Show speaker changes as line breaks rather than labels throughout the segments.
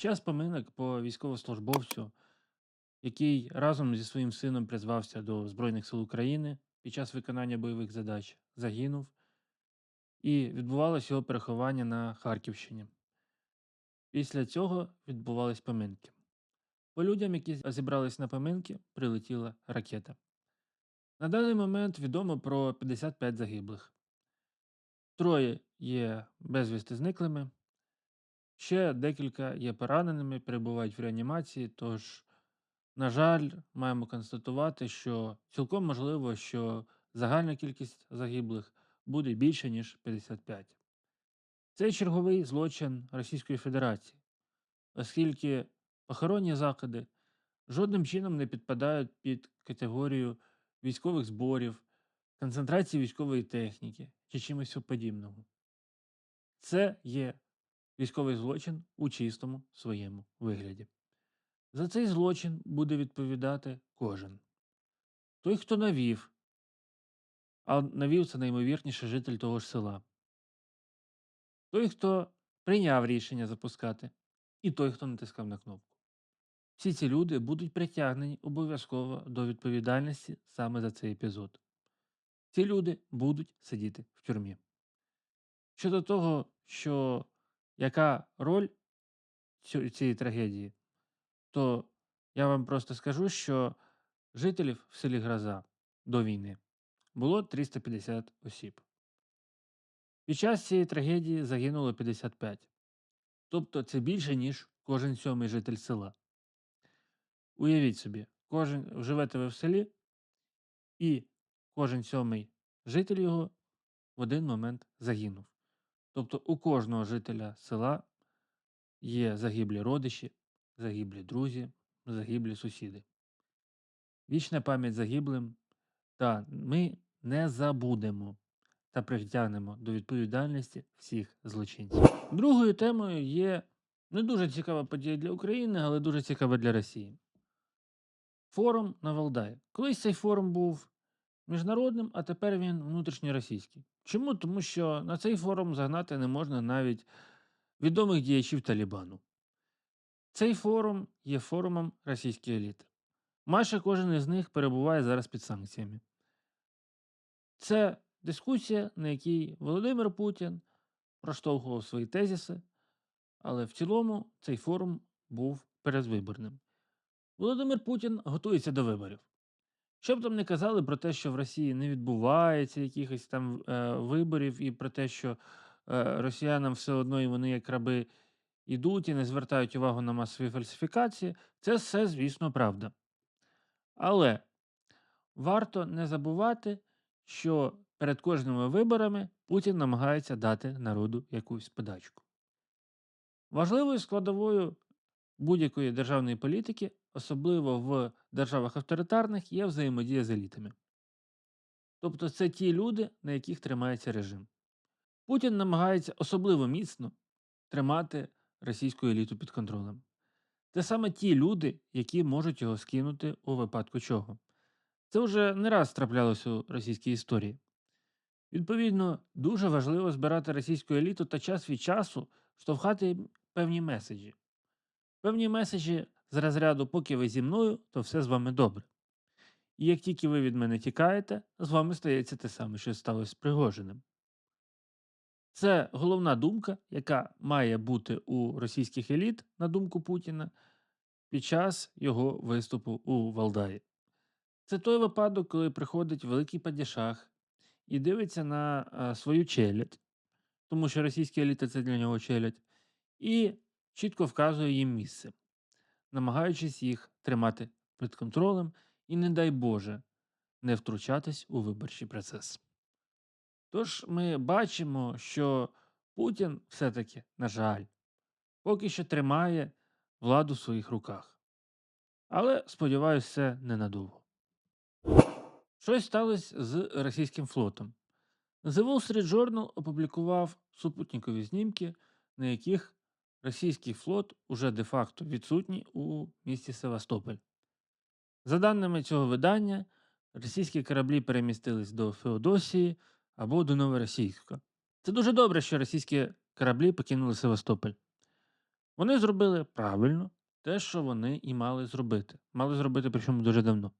Час поминок по військовослужбовцю, який разом зі своїм сином призвався до Збройних сил України під час виконання бойових задач, загинув, і відбувалось його переховання на Харківщині. Після цього відбувались поминки. По людям, які зібрались на поминки, прилетіла ракета. На даний момент відомо про 55 загиблих. Троє є безвісти зниклими, ще декілька є пораненими, перебувають в реанімації. Тож, на жаль, маємо констатувати, що цілком можливо, що загальна кількість загиблих буде більше, ніж 55. Це черговий злочин Російської Федерації, оскільки похоронні заходи жодним чином не підпадають під категорію військових зборів, концентрації військової техніки чи чимось подібного. Це є військовий злочин у чистому своєму вигляді. За цей злочин буде відповідати кожен. Той, хто навів, а навів це наймовірніше житель того ж села. Той, хто прийняв рішення запускати, і той, хто натискав на кнопку. Всі ці люди будуть притягнені обов'язково до відповідальності саме за цей епізод. Ці люди будуть сидіти в тюрмі. Щодо того, що яка роль цієї трагедії, то я вам просто скажу, що жителів в селі Гроза до війни було 350 осіб. Під час цієї трагедії загинуло 55. Тобто це більше, ніж кожен сьомий житель села. Уявіть собі, кожен живете ви в селі, і кожен сьомий житель його в один момент загинув. Тобто у кожного жителя села є загиблі родичі, загиблі друзі, загиблі сусіди. Вічна пам'ять загиблим, та ми не забудемо та притягнемо до відповідальності всіх злочинців. Другою темою є не дуже цікава подія для України, але дуже цікава для Росії. Форум на Валдаї. Колись цей форум був міжнародним, а тепер він внутрішньоросійський. Чому? Тому що на цей форум загнати не можна навіть відомих діячів Талібану. Цей форум є форумом російської еліти. Майже кожен із них перебуває зараз під санкціями. Це дискусія, на якій Володимир Путін проштовхував свої тезіси, але в цілому цей форум був передвиборним. Володимир Путін готується до виборів. Що б там не казали про те, що в Росії не відбувається якихось там е, виборів, і про те, що е, росіянам все одно і вони як раби йдуть і не звертають увагу на масові фальсифікації, це все, звісно, правда. Але варто не забувати, що перед кожними виборами Путін намагається дати народу якусь подачку. Важливою складовою будь-якої державної політики, особливо в державах авторитарних, є взаємодія з елітами. Тобто це ті люди, на яких тримається режим. Путін намагається особливо міцно тримати російську еліту під контролем. Це саме ті люди, які можуть його скинути у випадку чого. Це вже не раз траплялося у російській історії. Відповідно, дуже важливо збирати російську еліту та час від часу штовхати певні меседжі. Певні меседжі з розряду, поки ви зі мною, то все з вами добре. І як тільки ви від мене тікаєте, з вами стається те саме, що сталося з Пригожиним. Це головна думка, яка має бути у російських еліт, на думку Путіна, під час його виступу у Валдаї. Це той випадок, коли приходить великий падішах і дивиться на а, свою челядь, тому що російські еліти це для нього челядь, і чітко вказує їм місце, намагаючись їх тримати під контролем і, не дай Боже, не втручатись у виборчий процес. Тож ми бачимо, що Путін все-таки, на жаль, поки що тримає владу в своїх руках. Але, сподіваюся, це ненадовго. Щось сталося з російським флотом. The Wall Street Journal опублікував супутникові знімки, на яких російський флот уже де-факто відсутній у місті Севастополь. За даними цього видання, російські кораблі перемістились до Феодосії або до Новоросійська. Це дуже добре, що російські кораблі покинули Севастополь. Вони зробили правильно те, що вони і мали зробити. Мали зробити, причому дуже давно.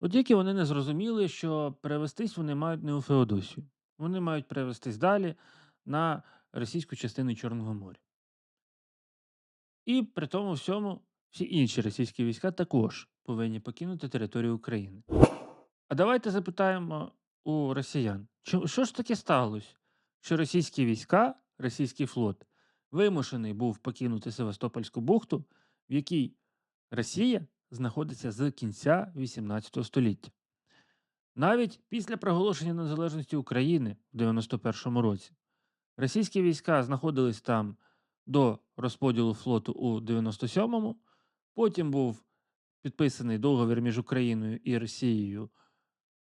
От тільки вони не зрозуміли, що перевестись вони мають не у Феодосію. Вони мають перевестись далі на російську частину Чорного моря. І при тому всьому всі інші російські війська також повинні покинути територію України. А давайте запитаємо у росіян, що ж таке сталося, що російські війська, російський флот вимушений був покинути Севастопольську бухту, в якій Росія знаходиться з кінця 18 століття. Навіть після проголошення незалежності України в 91-му році російські війська знаходились там до розподілу флоту у 97-му, потім був підписаний договір між Україною і Росією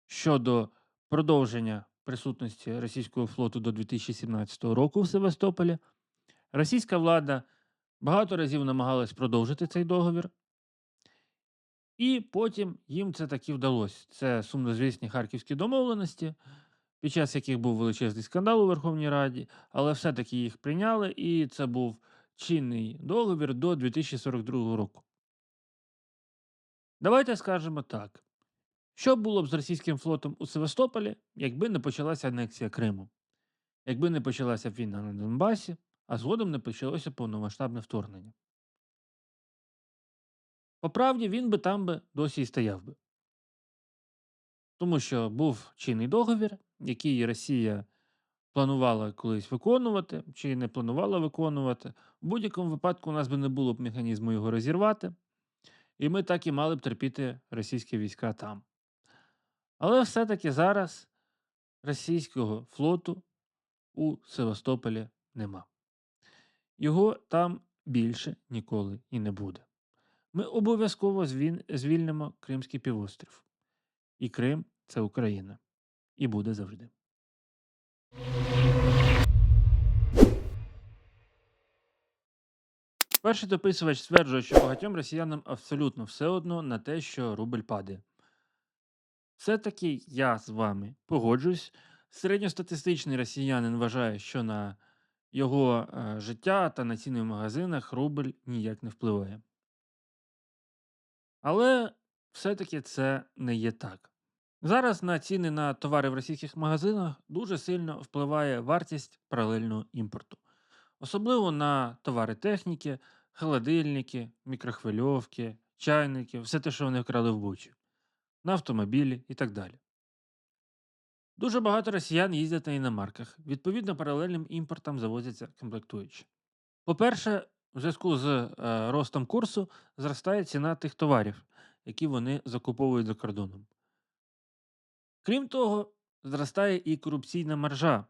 щодо продовження присутності російського флоту до 2017 року в Севастополі. Російська влада багато разів намагалась продовжити цей договір, і потім їм це таки вдалося. Це сумнозвісні харківські домовленості, під час яких був величезний скандал у Верховній Раді, але все-таки їх прийняли, і це був чинний договір до 2042 року. Давайте скажемо так. Що було б з російським флотом у Севастополі, якби не почалася анексія Криму, якби не почалася війна на Донбасі, а згодом не почалося повномасштабне вторгнення? По правді, він би там би досі і стояв би. Тому що був чинний договір, який Росія планувала колись виконувати, чи не планувала виконувати. В будь-якому випадку у нас би не було б механізму його розірвати, і ми так і мали б терпіти російські війська там. Але все-таки зараз російського флоту у Севастополі нема. Його там більше ніколи і не буде. Ми обов'язково звільнимо Кримський півострів. І Крим це Україна. І буде завжди. Перший дописувач стверджує, що багатьом росіянам абсолютно все одно на те, що рубль падає. Все-таки я з вами погоджуюсь. Середньостатистичний росіянин вважає, що на його е, життя та на ціни в магазинах рубль ніяк не впливає. Але все-таки це не є так. Зараз на ціни на товари в російських магазинах дуже сильно впливає вартість паралельного імпорту. Особливо на товари техніки, холодильники, мікрохвильовки, чайники, все те, що вони вкрали в Бучі, на автомобілі і так далі. Дуже багато росіян їздять на іномарках. Відповідно, паралельним імпортом завозяться комплектуючі. По-перше, в зв'язку з е, ростом курсу зростає ціна тих товарів, які вони закуповують за кордоном. Крім того, зростає і корупційна маржа,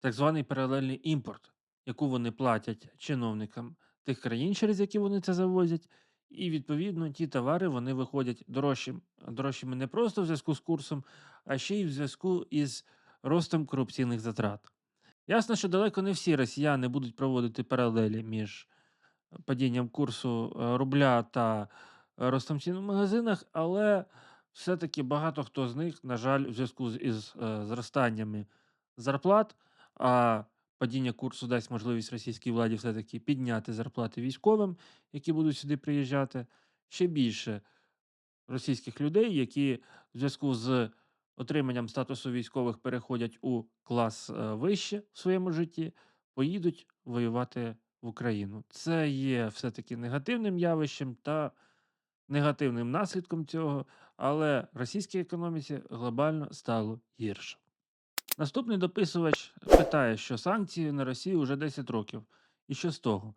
так званий паралельний імпорт, яку вони платять чиновникам тих країн, через які вони це завозять. І відповідно ті товари вони виходять дорожчим, дорожчими не просто в зв'язку з курсом, а ще й в зв'язку із ростом корупційних затрат. Ясно, що далеко не всі росіяни будуть проводити паралелі між падінням курсу е, рубля та е, в магазинах, але все-таки багато хто з них, на жаль, в зв'язку з із е, зростаннями зарплат, а падіння курсу дасть можливість російській владі все-таки підняти зарплати військовим, які будуть сюди приїжджати, ще більше російських людей, які в зв'язку з отриманням статусу військових переходять у клас е, вище в своєму житті, поїдуть воювати в Україну. Це є все-таки негативним явищем та негативним наслідком цього, але російській економіці глобально стало гірше. Наступний дописувач питає, що санкції на Росію вже 10 років. І що з того?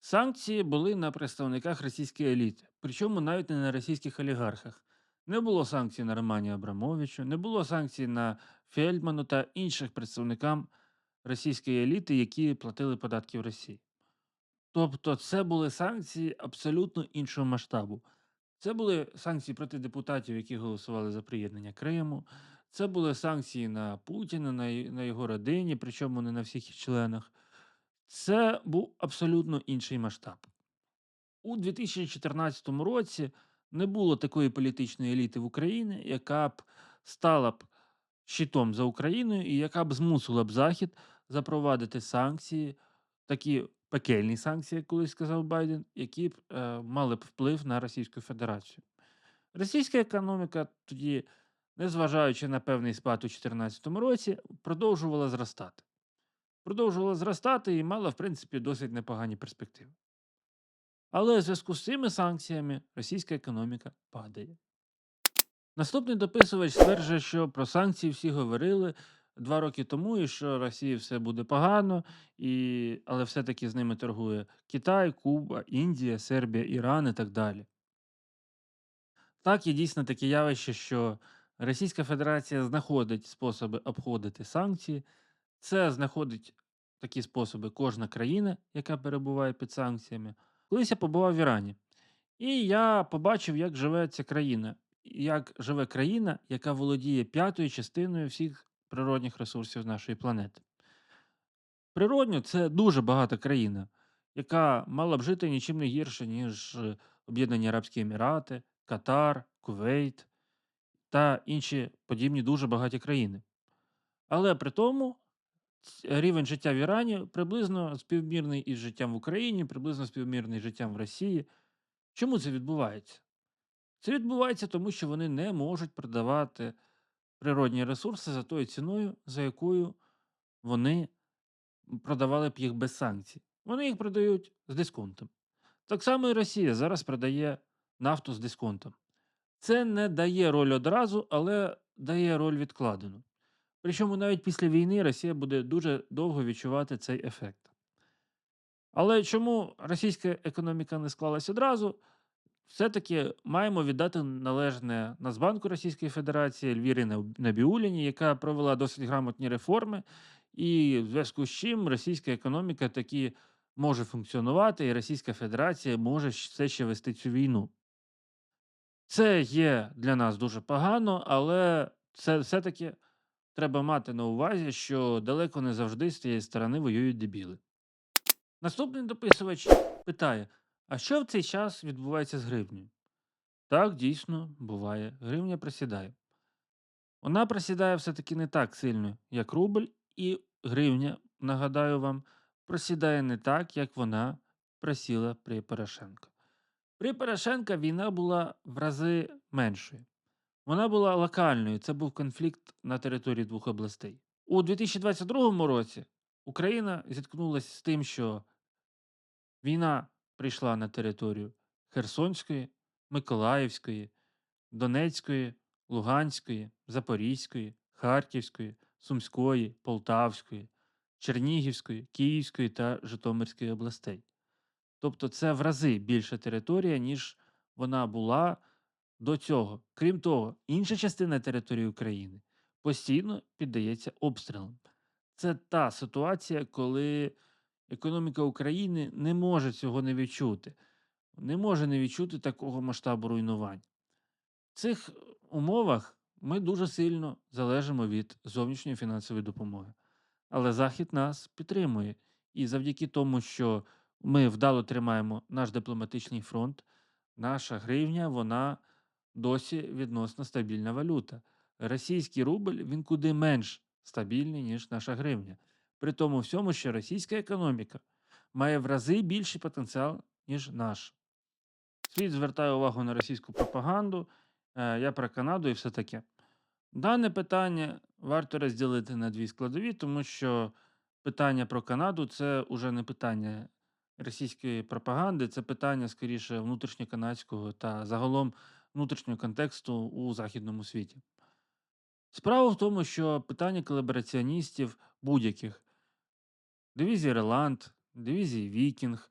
Санкції були на представниках російської еліти, причому навіть не на російських олігархах. Не було санкцій на Романі Абрамовичу, не було санкцій на Фельдману та інших представникам російської еліти, які платили податки в Росії. Тобто, це були санкції абсолютно іншого масштабу. Це були санкції проти депутатів, які голосували за приєднання Криму. Це були санкції на Путіна, на, його родині, причому не на всіх їх членах. Це був абсолютно інший масштаб. У 2014 році не було такої політичної еліти в Україні, яка б стала б щитом за Україною і яка б змусила б Захід запровадити санкції, такі пекельні санкції, як колись сказав Байден, які б е, мали б вплив на Російську Федерацію. Російська економіка тоді, незважаючи на певний спад у 2014 році, продовжувала зростати. Продовжувала зростати і мала, в принципі, досить непогані перспективи. Але в зв'язку з цими санкціями російська економіка падає. Наступний дописувач стверджує, що про санкції всі говорили два роки тому, і що Росії все буде погано, і... але все-таки з ними торгує Китай, Куба, Індія, Сербія, Іран і так далі. Так, є дійсно таке явище, що Російська Федерація знаходить способи обходити санкції. Це знаходить такі способи кожна країна, яка перебуває під санкціями. Колись я побував в Ірані, і я побачив, як живе ця країна, як живе країна, яка володіє п'ятою частиною всіх природних ресурсів нашої планети. Природньо, це дуже багата країна, яка мала б жити нічим не гірше, ніж е, Об'єднані Арабські Емірати, Катар, Кувейт та інші подібні дуже багаті країни. Але при тому рівень життя в Ірані приблизно співмірний із життям в Україні, приблизно співмірний з життям в Росії. Чому це відбувається? Це відбувається тому, що вони не можуть продавати природні ресурси за тою ціною, за якою вони продавали б їх без санкцій. Вони їх продають з дисконтом. Так само і Росія зараз продає нафту з дисконтом. Це не дає роль одразу, але дає роль відкладену. Причому навіть після війни Росія буде дуже довго відчувати цей ефект. Але чому російська економіка не склалась одразу? Все-таки маємо віддати належне Нацбанку Російської Федерації Ельвірі Наб- Набіуліні, яка провела досить грамотні реформи, і в зв'язку з чим російська економіка таки може функціонувати, і Російська Федерація може все ще вести цю війну. Це є для нас дуже погано, але це все-таки треба мати на увазі, що далеко не завжди з цієї сторони воюють дебіли. Наступний дописувач питає: а що в цей час відбувається з гривнею? Так, дійсно, буває. Гривня просідає. Вона просідає все-таки не так сильно, як рубль, і гривня, нагадаю вам, просідає не так, як вона просіла при Порошенко. При Порошенка війна була в рази меншою. Вона була локальною. Це був конфлікт на території двох областей. У 2022 році Україна зіткнулася з тим, що війна прийшла на територію Херсонської, Миколаївської, Донецької, Луганської, Запорізької, Харківської, Сумської, Полтавської, Чернігівської, Київської та Житомирської областей. Тобто це в рази більша територія, ніж вона була до цього. Крім того, інша частина території України постійно піддається обстрілам. Це та ситуація, коли економіка України не може цього не відчути, не може не відчути такого масштабу руйнувань. В цих умовах ми дуже сильно залежимо від зовнішньої фінансової допомоги. Але Захід нас підтримує. І завдяки тому, що ми вдало тримаємо наш дипломатичний фронт, наша гривня, вона досі відносно стабільна валюта. Російський рубль він куди менш стабільний, ніж наша гривня. При тому всьому, що російська економіка має в рази більший потенціал, ніж наш. Світ звертає увагу на російську пропаганду. е, Я про Канаду і все таке. Дане питання варто розділити на дві складові, тому що питання про Канаду це вже не питання російської пропаганди, це питання скоріше внутрішньоканадського та загалом внутрішнього контексту у західному світі. Справа в тому, що питання колабораціоністів будь-яких дивізії Реланд, дивізії Вікінг,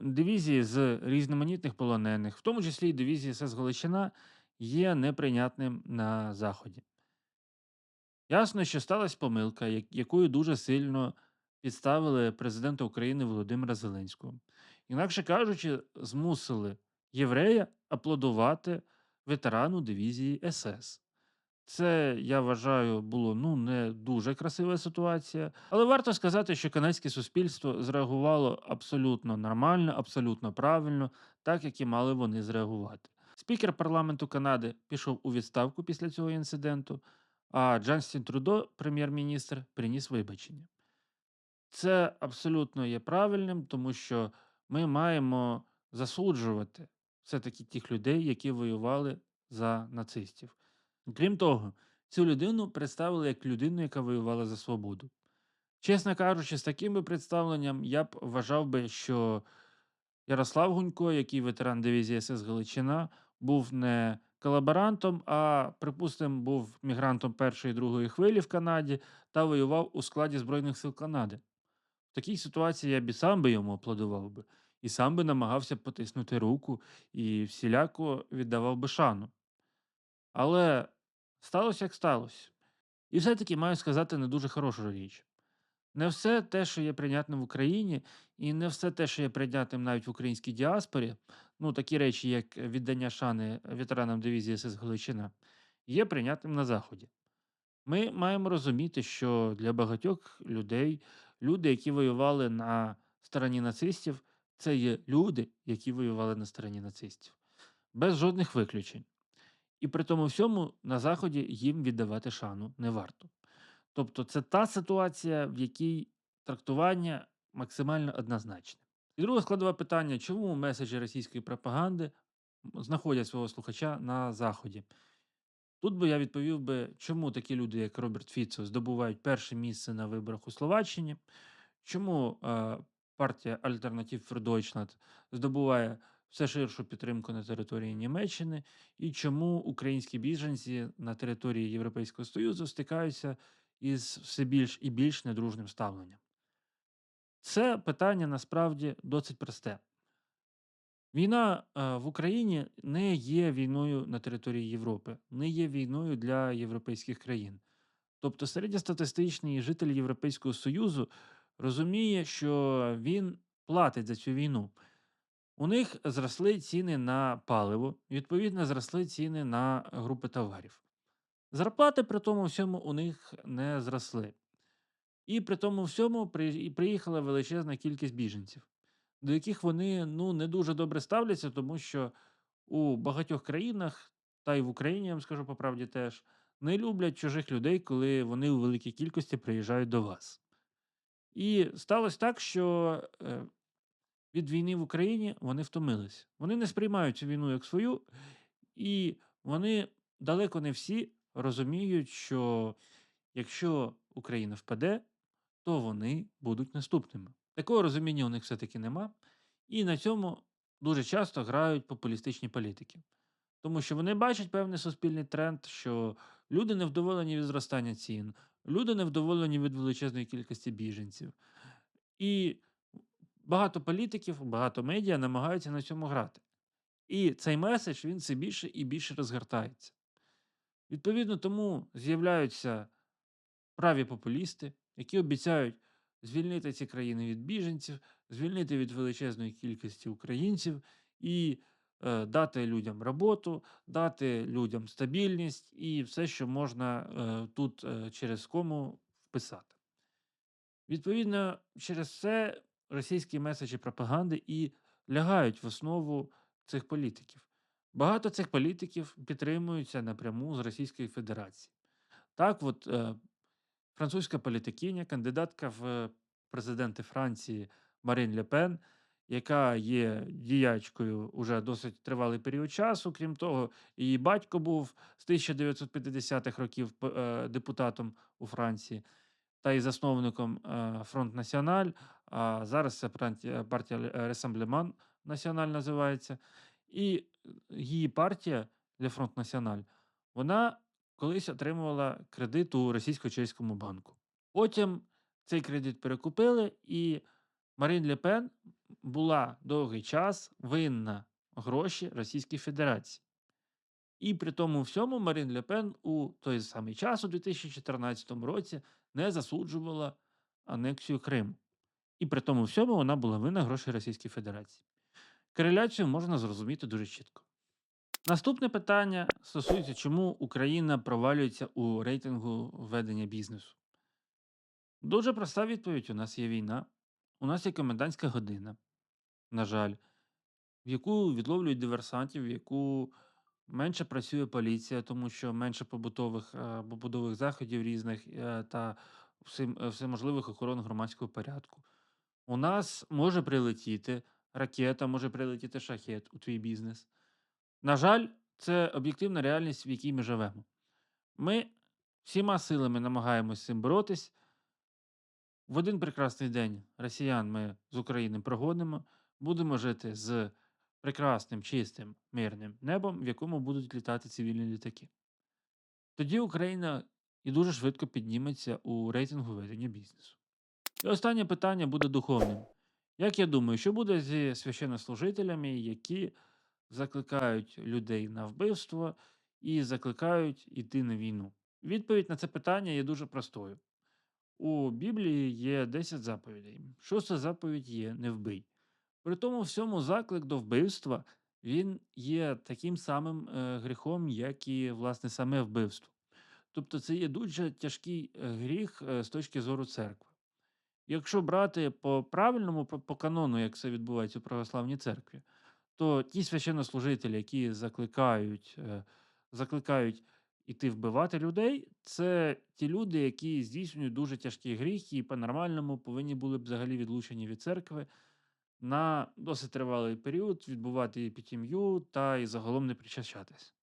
дивізії з різноманітних полонених, в тому числі і дивізії СС Галичина, є неприйнятним на Заході. Ясно, що сталася помилка, якою дуже сильно підставили президента України Володимира Зеленського. Інакше кажучи, змусили єврея аплодувати ветерану дивізії СС. Це, я вважаю, було ну не дуже красива ситуація. Але варто сказати, що канадське суспільство зреагувало абсолютно нормально, абсолютно правильно, так як і мали вони зреагувати. Спікер парламенту Канади пішов у відставку після цього інциденту, а Джастін Трудо, прем'єр-міністр, приніс вибачення. Це абсолютно є правильним, тому що ми маємо засуджувати все-таки тих людей, які воювали за нацистів. Крім того, цю людину представили як людину, яка воювала за свободу. Чесно кажучи, з таким би представленням я б вважав би, що Ярослав Гунько, який ветеран дивізії СС Галичина, був не колаборантом, а, припустимо, був мігрантом першої і другої хвилі в Канаді та воював у складі Збройних сил Канади. В такій ситуації я б і сам би йому аплодував би, і сам би намагався потиснути руку і всіляко віддавав би шану. Але сталося як сталося. І все-таки маю сказати не дуже хорошу річ. Не все те, що є прийнятним в Україні, і не все те, що є прийнятним навіть в українській діаспорі, ну такі речі, як віддання шани ветеранам дивізії СС Галичина, є прийнятним на Заході. Ми маємо розуміти, що для багатьох людей, люди, які воювали на стороні нацистів, це є люди, які воювали на стороні нацистів, без жодних виключень. І при тому всьому на Заході їм віддавати шану не варто. Тобто, це та ситуація, в якій трактування максимально однозначне. І друге складове питання: чому меседжі російської пропаганди знаходять свого слухача на Заході? Тут би я відповів би, чому такі люди, як Роберт Фіцо, здобувають перше місце на виборах у Словаччині, чому е, партія Альтернатив Deutschland здобуває все ширшу підтримку на території Німеччини, і чому українські біженці на території Європейського Союзу стикаються із все більш і більш недружним ставленням. Це питання насправді досить просте. Війна е, в Україні не є війною на території Європи, не є війною для європейських країн. Тобто середньостатистичний житель Європейського Союзу розуміє, що він платить за цю війну. У них зросли ціни на паливо, відповідно, зросли ціни на групи товарів. Зарплати при тому всьому у них не зросли. І при тому всьому приїхала величезна кількість біженців, до яких вони ну, не дуже добре ставляться, тому що у багатьох країнах, та й в Україні, я вам скажу по правді теж, не люблять чужих людей, коли вони у великій кількості приїжджають до вас. І сталося так, що е, від війни в Україні вони втомились. Вони не сприймають цю війну як свою, і вони далеко не всі розуміють, що якщо Україна впаде, то вони будуть наступними. Такого розуміння у них все-таки нема. І на цьому дуже часто грають популістичні політики. Тому що вони бачать певний суспільний тренд, що люди невдоволені від зростання цін, люди невдоволені від величезної кількості біженців. І багато політиків, багато медіа намагаються на цьому грати. І цей меседж він все більше і більше розгортається. Відповідно, тому з'являються праві популісти, які обіцяють звільнити ці країни від біженців, звільнити від величезної кількості українців і е, дати людям роботу, дати людям стабільність і все, що можна е, тут е, через кому вписати. Відповідно, через це російські меседжі пропаганди і лягають в основу цих політиків. Багато цих політиків підтримуються напряму з Російської Федерації. Так, от е, французька політикиня, кандидатка в президенти Франції Марин Ле Пен, яка є діячкою уже досить тривалий період часу. Крім того, її батько був з 1950-х років е, депутатом у Франції та й засновником е, Фронт Національ. А зараз це партія, партія Ресамблеман Національ називається. І її партія Le Front National, вона колись отримувала кредит у російсько-чеському банку. Потім цей кредит перекупили, і Марин Ле Пен була довгий час винна гроші Російській Федерації. І при тому всьому Марин Ле Пен у той самий час, у 2014 році, не засуджувала анексію Криму. І при тому всьому вона була винна гроші Російській Федерації. Кореляцію можна зрозуміти дуже чітко. Наступне питання стосується, чому Україна провалюється у рейтингу ведення бізнесу. Дуже проста відповідь: у нас є війна, у нас є комендантська година, на жаль, в яку відловлюють диверсантів, в яку менше працює поліція, тому що менше побутових, е, побутових заходів різних, е, та всем- е, всеможливих охорон громадського порядку. У нас може прилетіти ракета, може прилетіти шахет у твій бізнес. На жаль, це об'єктивна реальність, в якій ми живемо. Ми всіма силами намагаємось з цим боротись. В один прекрасний день росіян ми з України прогонимо, будемо жити з прекрасним, чистим, мирним небом, в якому будуть літати цивільні літаки. Тоді Україна і дуже швидко підніметься у рейтингу ведення бізнесу. І останнє питання буде духовним. Як я думаю, що буде зі священнослужителями, які закликають людей на вбивство і закликають йти на війну? Відповідь на це питання є дуже простою. У Біблії є 10 заповідей. Шоста заповідь є не вбий. При тому всьому заклик до вбивства він є таким самим е, гріхом, як і власне саме вбивство. Тобто це є дуже тяжкий е, гріх е, з точки зору церкви. Якщо брати по правильному, по, по канону, як це відбувається у православній церкві, то ті священнослужителі, які закликають, е, закликають іти вбивати людей, це ті люди, які здійснюють дуже тяжкі гріхи, і по-нормальному повинні були б взагалі відлучені від церкви на досить тривалий період, відбувати епітім'ю та і загалом не причащатись.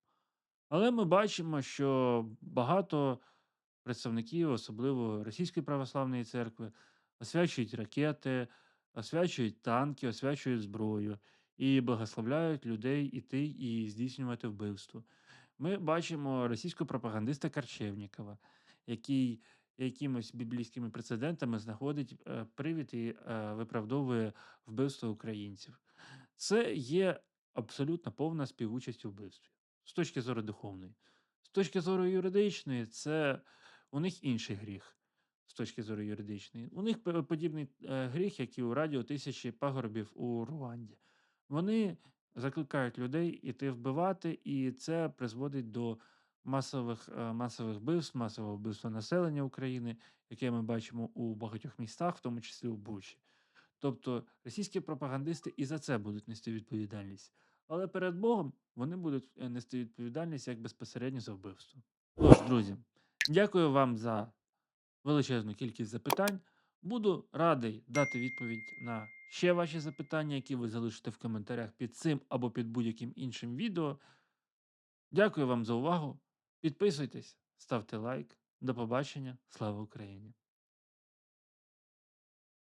Але ми бачимо, що багато представників, особливо Російської православної церкви, освячують ракети, освячують танки, освячують зброю і благословляють людей іти і здійснювати вбивство. Ми бачимо російського пропагандиста Карчевнікова, який якимось біблійськими прецедентами знаходить е, привід і е, виправдовує вбивство українців. Це є абсолютно повна співучасть у вбивстві з точки зору духовної. З точки зору юридичної, це у них інший гріх. З точки зору юридичної. У них подібний е, гріх, як і у радіо тисячі пагорбів у Руанді. Вони закликають людей іти вбивати, і це призводить до масових, е, масових вбивств, масового вбивства населення України, яке ми бачимо у багатьох містах, в тому числі у Бучі. Тобто російські пропагандисти і за це будуть нести відповідальність. Але перед Богом вони будуть е, нести відповідальність як безпосередньо за вбивство. Тож, друзі, дякую вам за величезну кількість запитань. Буду радий дати відповідь на ще ваші запитання, які ви залишите в коментарях під цим або під будь-яким іншим відео. Дякую вам за увагу. Підписуйтесь, ставте лайк. До побачення. Слава Україні!